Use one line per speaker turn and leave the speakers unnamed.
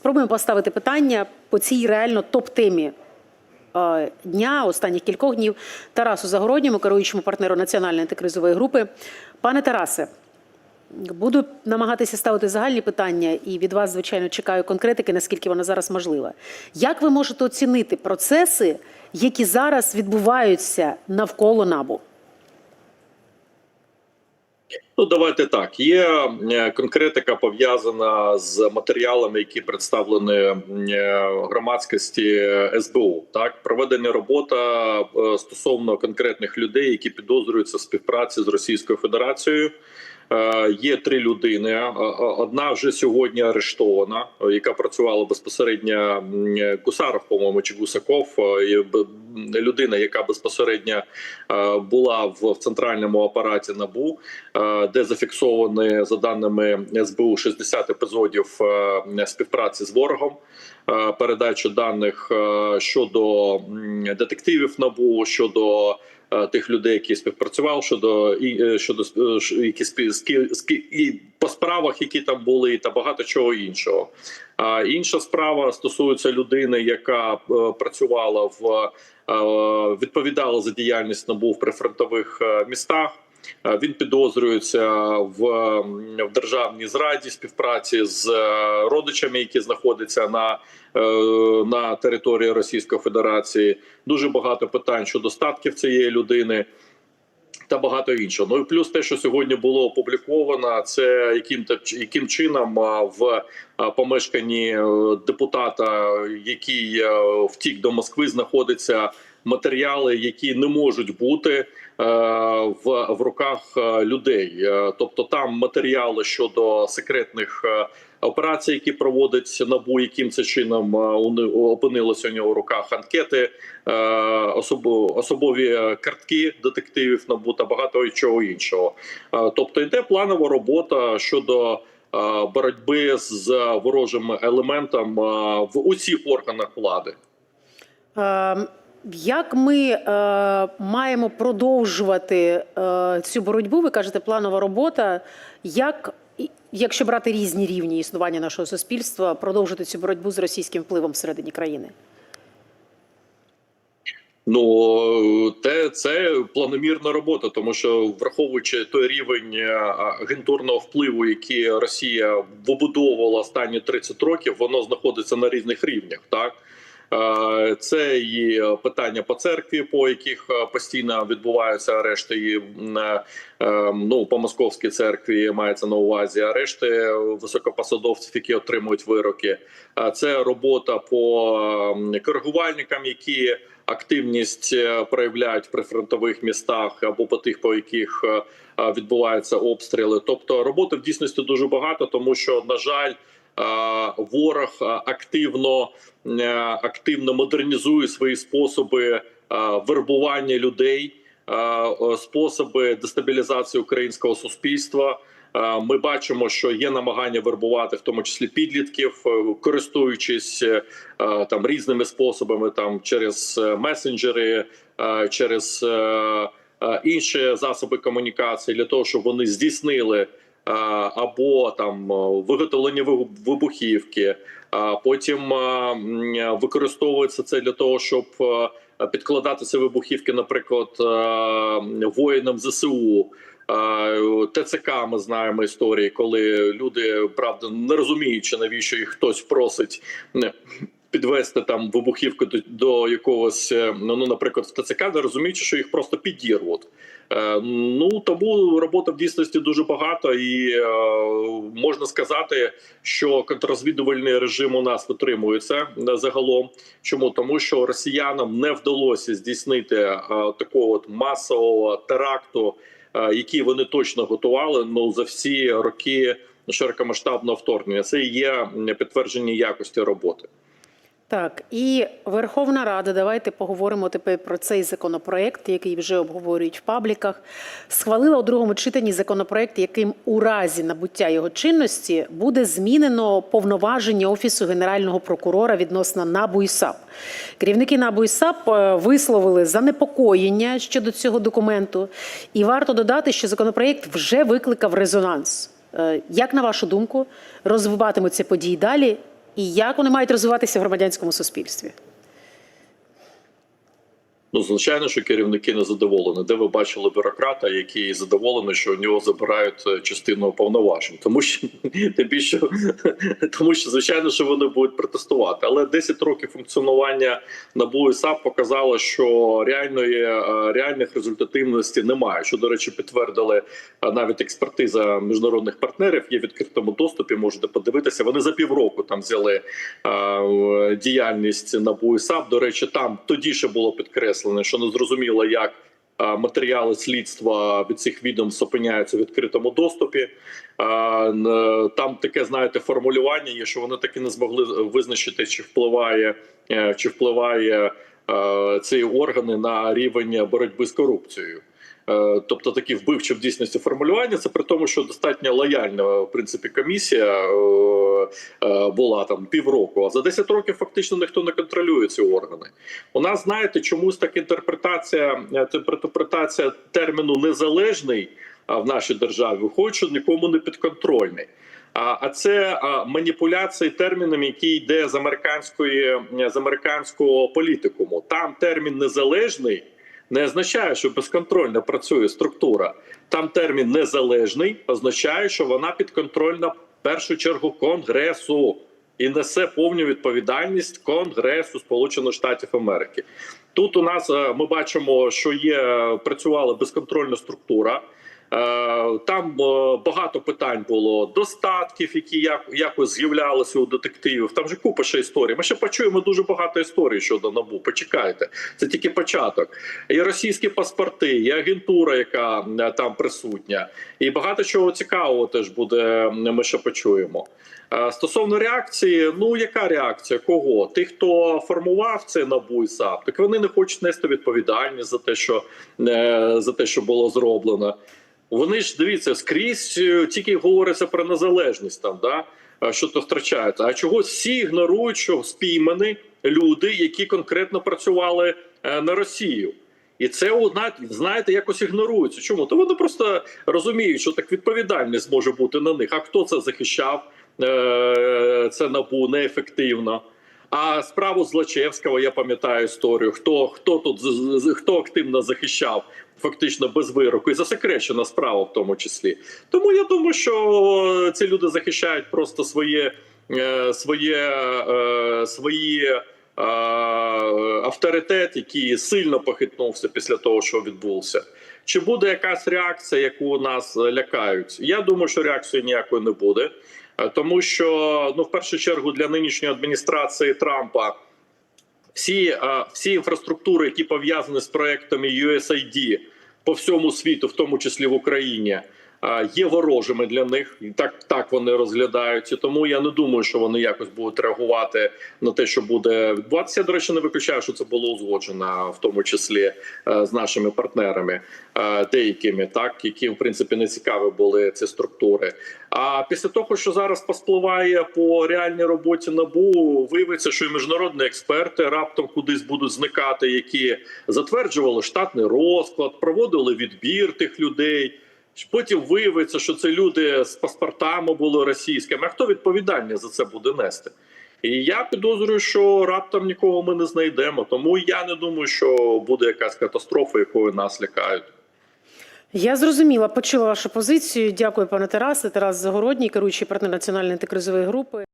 Спробуємо поставити питання по цій реально топ-темі е, дня, останніх кількох днів Тарасу Загородньому, керуючому партнеру національної антикризової групи. Пане Тарасе, буду намагатися ставити загальні питання, і від вас, звичайно, чекаю конкретики, наскільки вона зараз можлива. Як ви можете оцінити процеси, які зараз відбуваються навколо набу?
Ну, давайте так. Є е, конкретика пов'язана з матеріалами, які представлені е, громадськості СБУ. Так, проведена робота е, стосовно конкретних людей, які підозрюються в співпраці з Російською Федерацією. Е, Є три людини. Е, е, Одна вже сьогодні арештована, яка працювала безпосередньо Гусаров, по-моєму, чи Гусаков. Людина, яка безпосередньо була в центральному апараті набу, де зафіксовані за даними СБУ 60 епізодів співпраці з ворогом. Передачу даних щодо детективів набу щодо тих людей, які співпрацювали, щодо і е, щодо е, які і по справах, які там були, та багато чого іншого. А інша справа стосується людини, яка е, працювала в е, відповідала за діяльність набув при прифронтових е, містах. Е, Він підозрюється в, в державній зраді співпраці з е, родичами, які знаходяться на, е, на території Російської Федерації. Дуже багато питань щодо статків цієї людини. Та багато іншого. Ну і плюс те, що сьогодні було опубліковано, це яким яким чином в помешканні депутата, який втік до Москви, знаходяться матеріали, які не можуть бути в, в руках е, людей. Е, Тобто там матеріали щодо секретних е, операцій, які проводить набу, яким це чином е, опинилося у нього в руках анкети, е, особові картки детективів набу та багато чого іншого. Е, Тобто йде планова робота щодо. е, Боротьби з ворожим елементом е, в усіх органах влади.
Е, Як ми е, маємо продовжувати е, цю боротьбу? Ви кажете, планова робота. Як, якщо брати різні рівні існування нашого суспільства, продовжити цю боротьбу з російським впливом всередині країни?
Ну те це планомірна робота, тому що враховуючи той рівень е, агентурного впливу, який Росія вибудовувала останні 30 років, воно знаходиться на різних рівнях. Так це і питання по церкві, по яких е, постійно відбуваються арешти. Е, е, ну по московській церкві мається на увазі арешти високопосадовців, які отримують вироки. Це робота по коригувальникам, які активність е, проявляють в прифронтових містах або по тих, по яких е, е, відбуваються обстріли. Тобто роботи в дійсності дуже багато, тому що на жаль. Е, Ворог е, активно е, активно модернізує свої способи вербування людей, способи дестабілізації українського суспільства. Ми бачимо, що є намагання вербувати, в тому числі підлітків, користуючись там різними способами, там через месенджери, через інші засоби комунікації, для того, щоб вони здійснили. Е, Або там е, виготовлення вибухівки, а потім е, використовується це для того, щоб підкладати ці вибухівки, наприклад, воїнам ЗСУ. ТЦК ми знаємо історії, коли люди правда не розуміючи, навіщо їх хтось просить підвести там вибухівку до, якогось, ну, наприклад, в ТЦК, не розуміючи, що їх просто підірвуть. Е, Ну тому роботи в дійсності дуже багато, і е, можна сказати, що контррозвідувальний режим у нас витримується е, загалом. Чому тому, що росіянам не вдалося здійснити е, такого от масового теракту, який вони точно готували ну за всі роки широкомасштабного вторгнення. Це і є підтвердження якості роботи.
Так, і Верховна Рада, давайте поговоримо тепер про цей законопроект, який вже обговорюють в пабліках. Схвалила у другому читанні законопроект, яким у разі набуття його чинності буде змінено повноваження Офісу Генерального прокурора відносно НАБУ і САП. Керівники НАБУ і САП е, висловили занепокоєння щодо цього документу. І варто додати, що законопроект вже викликав резонанс. Е, Як на вашу думку, розвиватимуться події далі? І як вони мають розвиватися в громадянському суспільстві?
Ну, звичайно, що керівники не задоволені. Де ви бачили бюрократа, який задоволений, що у нього забирають е, частину повноважень, тому що тим більше, тому що звичайно, що вони будуть протестувати. Але 10 років функціонування НАБУ і САП показало, що реальної е, реальних результативності немає. Що до речі, підтвердили е, навіть експертиза міжнародних партнерів. Є в відкритому доступі. Можете подивитися. Вони за півроку там взяли діяльність НАБУ і САП. До речі, там тоді ще було підкреслено, що не зрозуміло, як е, матеріали слідства від цих відомств опиняються в відкритому доступі. Е, Там таке, знаєте, формулювання є, що вони таки не змогли визначити, чи впливає, е, чи впливає е, ці органи на рівень боротьби з корупцією. Е, Тобто такі вбивчі в дійсності формулювання. Це при тому, що достатньо лояльна в принципі комісія е, е, була там півроку. А за 10 років фактично ніхто не контролює ці органи. У нас знаєте, чомусь так інтерпретація інтерпретація терміну незалежний в нашій державі виходить, нікому не підконтрольний. А це маніпуляції терміном, який йде з американської з американського політикуму. Там термін незалежний не означає, що безконтрольно працює структура. Там термін незалежний означає, що вона підконтрольна в першу чергу конгресу і несе повну відповідальність Конгресу Сполучених Штатів Америки. Тут у нас е, ми бачимо, що є працювала безконтрольна структура. Е, Там е, багато питань було достатків, які як, якось з'являлися у детективів. Там же купа ще історій. Ми ще почуємо дуже багато історій щодо набу. Почекайте, це тільки початок. І російські паспорти, і агентура, яка е, там присутня, і багато чого цікавого теж буде. Ми ще почуємо. Стосовно реакції, ну яка реакція? Кого? Тих, хто формував це набу і САП, так вони не хочуть нести відповідальність за те, що за те, що було зроблено. Вони ж дивіться скрізь е, тільки говориться про незалежність там, да що то втрачається. А чогось всі ігнорують, що спіймані люди, які конкретно працювали е, на Росію. І це знаєте, якось ігнорується. Чому? То вони просто розуміють, що так відповідальність може бути на них. А хто це захищав? Е, Це набу неефективно. А справу Злочевського я пам'ятаю історію. Хто хто тут хто активно захищав фактично без вироку і засекречена справа в тому числі. Тому я думаю, що ці люди захищають просто своє е, своє е, свої. е, Авторитет, який сильно похитнувся після того, що відбувся, чи буде якась реакція, яку нас лякають? Я думаю, що реакції ніякої не буде. Е, Тому що ну в першу чергу для нинішньої адміністрації Трампа всі, е, всі інфраструктури, які пов'язані з проектами USAID по всьому світу, в тому числі в Україні, є ворожими для них. І так, так вони розглядають. І тому я не думаю, що вони якось будуть реагувати на те, що буде відбуватися. Я, до речі, не виключаю, що це було узгоджено, в тому числі е, з нашими партнерами, е, деякими, так які в принципі не цікаві були ці структури. А після того, що зараз поспливає по реальній роботі набу, виявиться, що і міжнародні експерти раптом кудись будуть зникати, які затверджували штатний розклад, проводили відбір тих людей. Потім виявиться, що це люди з паспортами були російськими. А хто відповідальність за це буде нести? І я підозрюю, що раптом нікого ми не знайдемо. Тому я не думаю, що буде якась катастрофа, якою нас лякають.
Я зрозуміла, почула вашу позицію. Дякую, пане Тарасе. Тарас Загородній, керуючий партнер національної антикризової групи.